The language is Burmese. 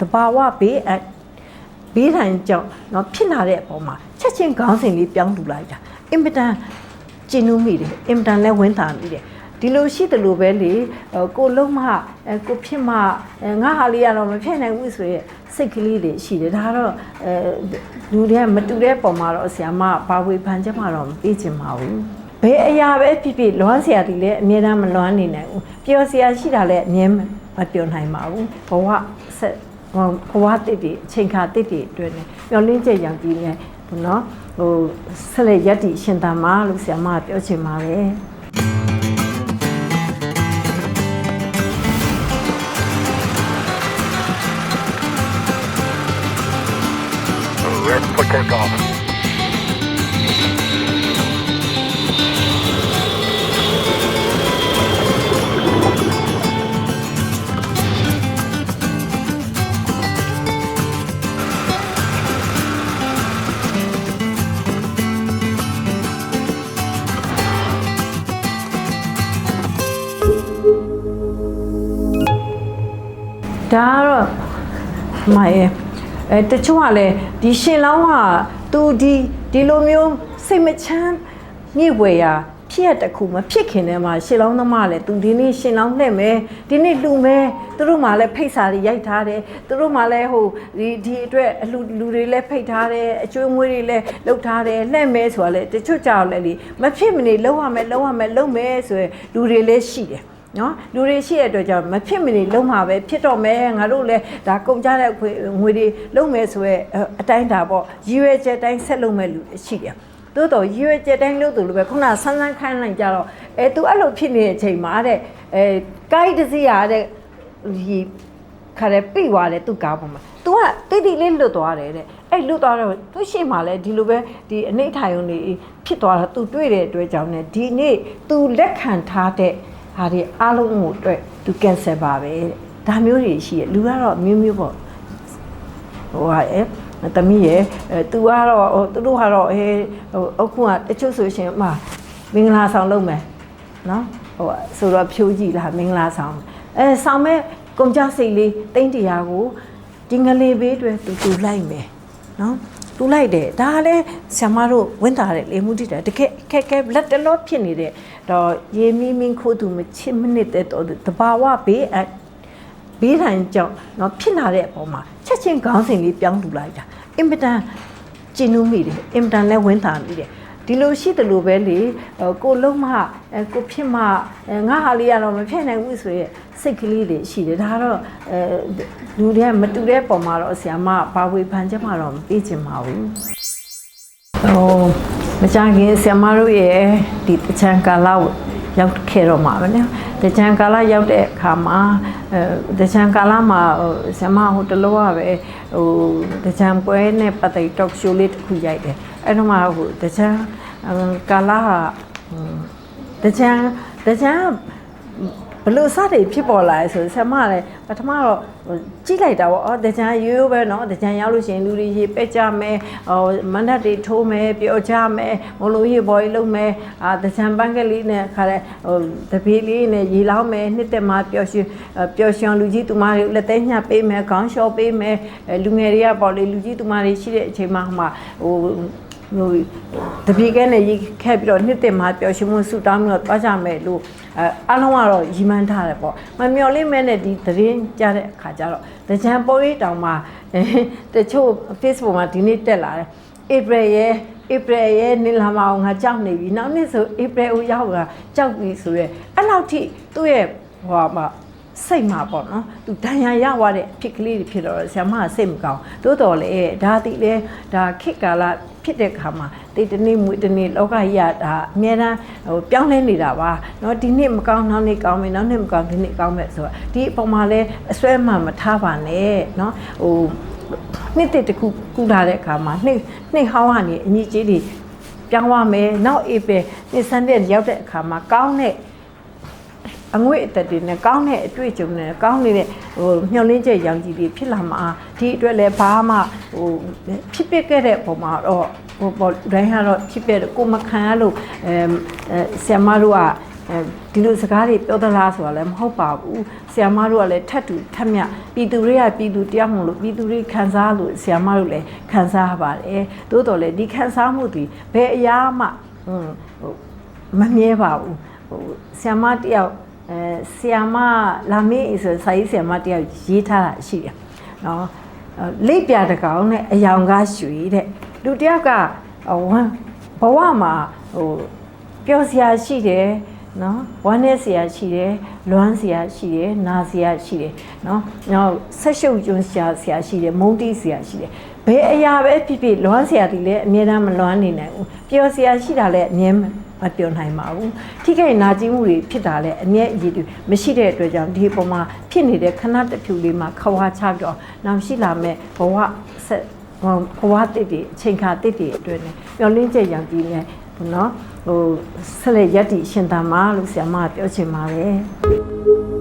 တဘာဝဘေးအဘေးထိုင်ကြောင့်เนาะဖြစ်လာတဲ့အပေါ်မှာချက်ချင်းခေါင်းစဉ်လေးပြောင်းလူလိုက်တာအင်မတန်ကျဉ်းနှူးမိတယ်အင်မတန်လည်းဝင်းတာမိတယ်ဒီလိုရှိတယ်လို့ပဲလေကိုလုံးမကိုဖြစ်မငါဟာလေးကတော့မဖြစ်နိုင်ဘူးဆိုရဲစိတ်ကလေးတွေရှိတယ်ဒါကတော့အဲလူတွေကမတူတဲ့ပုံမှာတော့ဆရာမဘာဝေဖန်ချက်မှတော့မပေးချင်ပါဘူးဘယ်အရာပဲဖြစ်ဖြစ်လွမ်းဆရာတီလည်းအမြဲတမ်းမလွမ်းနေနိုင်ဘူးပျော်ဆရာရှိတာလည်းအမြဲမပျော်နိုင်ပါဘူးဘဝဆက်ဟို ဘဝတစ်တွေအချိန်ခါတစ်တွေအတွင်းနဲ့မျောလင်းချက်ရောင်ကြီးနဲ့နော်ဟိုဆက်လက်ရက်တီရှင်သန်ပါလို့ဆရာမကပြောချင်ပါတယ် Red for takeoff. ဒါကတော့မရဲ့အဲတချို့ကလည်းဒီရှင်လောင်းကသူဒီဒီလိုမျိုးစိတ်မချမ်းညစ်ဝယ်ရာဖြစ်ရတစ်ခုမဖြစ်ခင်တည်းမှာရှင်လောင်းသမားလည်းသူဒီနေ့ရှင်လောင်းလှည့်မယ်ဒီနေ့လှူမယ်သူတို့မှလည်းဖိတ်စာတွေရိုက်ထားတယ်သူတို့မှလည်းဟိုဒီဒီအတွက်အလှလူတွေလည်းဖိတ်ထားတယ်အကျွေးမွေးတွေလည်းလုပ်ထားတယ်လှည့်မယ်ဆိုတာလည်းတချို့ကြောက်လည်းလေမဖြစ်မနေလုံးရမယ်လုံးရမယ်လုံးမယ်ဆိုရယ်လူတွေလည်းရှိတယ် နော်လူတွေရှိတဲ့အတွက်ကြောင့်မဖြစ်မနေလုံးမှာပဲဖြစ်တော့မယ်ငါတို့လည်းဒါကုန်ကြတဲ့ငွေတွေလုံးမယ်ဆိုရဲအတိုင်းတာပေါ့ရည်ရွယ်ချက်တိုင်းဆက်လုံးမဲ့လူရှိတယ်တိုးတော့ရည်ရွယ်ချက်တိုင်းလို့သူလိုပဲခုနဆန်းဆန်းခိုင်းလိုက်ကြတော့အဲ तू အဲ့လိုဖြစ်နေတဲ့အချိန်မှာတဲ့အဲကိုက်တစီရတဲ့ဒီခါရဲပြိသွားတယ်သူကားပေါ်မှာ तू ကတိတိလေးလွတ်သွားတယ်တဲ့အဲ့လွတ်သွားတော့သူရှိမှလည်းဒီလိုပဲဒီအနိဋ္ဌာယုံနေဖြစ်သွားတာ तू တွေ့တဲ့အတွက်ကြောင့်ねဒီနေ့ तू လက်ခံထားတဲ့ ဟာဒီအားလုံးကိုအတွက်သူကင်ဆယ်ပါပဲတဲ့ဒါမျိုးတွေရှိရလူကတော့မျိုးမျိုးပေါ့ဟိုဟာအဲတမီးရဲ့အဲသူကတော့ဟိုသူတို့ကတော့အဲဟိုအခုကတချို့ဆိုရှင်မမင်္ဂလာဆောင်လုပ်မယ်နော်ဟိုဆိုတော့ဖြိုးကြည့်လားမင်္ဂလာဆောင်အဲဆောင်မဲ့ကုန်ကြစိတ်လေးတိမ့်တရားကိုဒီငလေးဘေးတွေတူတူလိုက်မယ်နော် တူလိုက်တယ်ဒါကလည်းဆ iam မတို့ဝင်တာတယ်လေမှုတိတာတကယ်ခက်ခဲလက်တလောဖြစ်နေတဲ့တော့ရေမီမင်းခိုးသူမချစ်မနစ်တဲ့တော့တဘာဝဘေးအဘေးထိုင်ကြောင့်တော့ဖြစ်လာတဲ့အပေါ်မှာချက်ချင်းခေါင်းစဉ်လေးပြောင်းလူလိုက်တာအင်မတန်ကျဉ်းနှူးမိတယ်အင်မတန်လည်းဝင်းတာမိတယ် ဒီလိုရှိတယ်လို့ပဲလေကိုလုံးမကိုဖြစ်မငါဟာလေးကတော့မဖြစ်နိုင်ဘူးဆိုရဲစိတ်ကလေးတွေရှိတယ်ဒါကတော့အဲလူတွေကမတူတဲ့ပုံမှာတော့ဆရာမဘာဝေဖန်ချက်မှတော့မပေးချင်ပါဘူးဟိုမကြခင်ဆရာမတို့ရဲ့ဒီတချမ်းကာလရောက်ခဲ့တော့မှာပဲနော်တချမ်းကာလရောက်တဲ့အခါမှာအဲတချမ်းကာလမှာဟိုဆရာမဟိုတလောကပဲဟိုတချမ်းပွဲနဲ့ပတ်သက် talk show လေးတစ်ခုရိုက်တယ် အဲ့တော့မှဟိုတချမ်းကာလဟာတချမ်းတချမ်းဘလို့စတယ်ဖြစ်ပေါ်လာလဲဆိုဆရာမလည်းပထမတော့ကြည့်လိုက်တာပေါ့အော်တကြံရိုးရိုးပဲเนาะတကြံရောက်လို့ရှိရင်လူတွေရေပက်ကြမယ်ဟိုမန္တတွေထိုးမယ်ပျော်ကြမယ်မလို့ရေဘော်ကြီးလုံးမယ်အာတကြံပန်းကလေးနဲ့ခါတဲ့ဟိုတပီးလေးနဲ့ရေလောင်းမယ်နှစ်သက်မှာပျော်ရွှင်ပျော်ရွှင်လူကြီးသူမတွေလက်သေးညှပ်ပေးမယ်ခေါင်းလျှော်ပေးမယ်လူငယ်တွေကပေါ့လေလူကြီးသူမတွေရှိတဲ့အချိန်မှာဟို ဟိုဟိုတပီကဲနဲ့ရေးခဲ့ပြီးတော့နှစ်သက်မှာပျော်ရွှင်မှုဆူတောင်းပြီးတော့တွားကြမယ်လို့အဲအားလုံးကတော့ရီမန်းထားတယ်ပေါ့မမျော်လင့်မဲ့နဲ့ဒီသတင်းကြတဲ့အခါကျတော့တကြံပေါ်ရေးတောင်မှာတချို့ Facebook မှာဒီနေ့တက်လာတယ် April ရဲ့ April ရဲ့နေလာမအောင်ငါကြောက်နေပြီနောက်နေ့ဆို April ကိုရောက်တာကြောက်ပြီဆိုရဲအဲ့လောက်ထိသူ့ရဲ့ဟိုမှာ စိတ်မှာပေါ့နော်သူဒဏ်ရာရသွားတဲ့အဖြစ်ကလေးတွေဖြစ်တော့ဆရာမကစိတ်မကောင်းတိုးတော်လေဒါတိလေဒါခေတ်ကာလဖြစ်တဲ့ခါမှာတိတ်တနေ့မွေးတနေ့လောကကြီးကဒါအများအားဟိုပြောင်းလဲနေတာပါเนาะဒီနေ့မကောင်းနောက်နေ့ကောင်းမယ်နောက်နေ့မကောင်းဒီနေ့ကောင်းမယ်ဆိုတော့ဒီအပေါ်မှာလဲအစွဲမှမထားပါနဲ့เนาะဟိုနှစ်တစ်တခုကူလာတဲ့အခါမှာနှစ်နှစ်ဟောင်းကနေအညီကြီးတွေပြောင်းသွားမယ်နောက်အေပယ်နှစ်ဆန်းတဲ့ရောက်တဲ့အခါမှာကောင်းတဲ့ အငွေ့အသက်တွေနဲ့ကောင်းတဲ့အတွေ့အကြုံနဲ့ကောင်းနေတဲ့ဟိုမျှော်လင့်ချက်ရောင်ကြီးတွေဖြစ်လာမှာဒီအတွက်လည်းဘာမှဟိုဖြစ်ပစ်ခဲ့တဲ့ပုံမှာတော့ဟိုပေါ်တိုင်းကတော့ဖြစ်ပစ်ကိုမခံရလို့အဲဆရာမတို့ကအဲဒီလိုစကားတွေပြောသလားဆိုတာလည်းမဟုတ်ပါဘူးဆရာမတို့ကလည်းထပ်တူထပ်မြပြည်သူတွေကပြည်သူတရားမလို့ပြည်သူတွေခံစားလို့ဆရာမတို့လည်းခံစားရပါတယ်သို့တော်လည်းဒီခံစားမှုတွေဘယ်အရာမှဟွန်းဟိုမမြဲပါဘူးဟိုဆရာမတယောက် အဲဆရာမလာမေးဆိုစာရေးဆရာမတယောက်ရေးထားတာရှိတယ်နော်အဲလိပ်ပြတကောင်နဲ့အယောင်ကားရွှေတဲ့လူတယောက်ကဝမ်းဘဝမှာဟိုပျော်စရာရှိတယ်နော်ဝမ်းနည်းစရာရှိတယ်လွမ်းစရာရှိတယ်နာစရာရှိတယ်နော်နောက်ဆက်ရှုပ်ကျွန်းစရာစရာရှိတယ်မုန်းတီးစရာရှိတယ်ဘယ်အရာပဲဖြစ်ဖြစ်လွမ်းစရာဒီလည်းအမြဲတမ်းမလွမ်းနေနိုင်ဘူးပျော်စရာရှိတာလည်းအမြဲ မပျော်နိုင်ပါဘူးထိခိုက်နာကျင်မှုတွေဖြစ်တာလည်းအမြဲအည်တူမရှိတဲ့အတွက်ကြောင့်ဒီပုံမှာဖြစ်နေတဲ့ခဏတစ်ဖြူလေးမှာခွာချပြီးတော့နောက်ရှိလာမဲ့ဘဝဆက်ဟိုဘဝတစ်တွေအချိန်ခါတစ်တွေအတွင်းနဲ့မျောလင်းချက်ရောင်ကြီးနဲ့နော်ဟိုဆက်လက်ရက်တီရှင်တန်မာလို့ဆရာမကပြောချင်ပါတယ်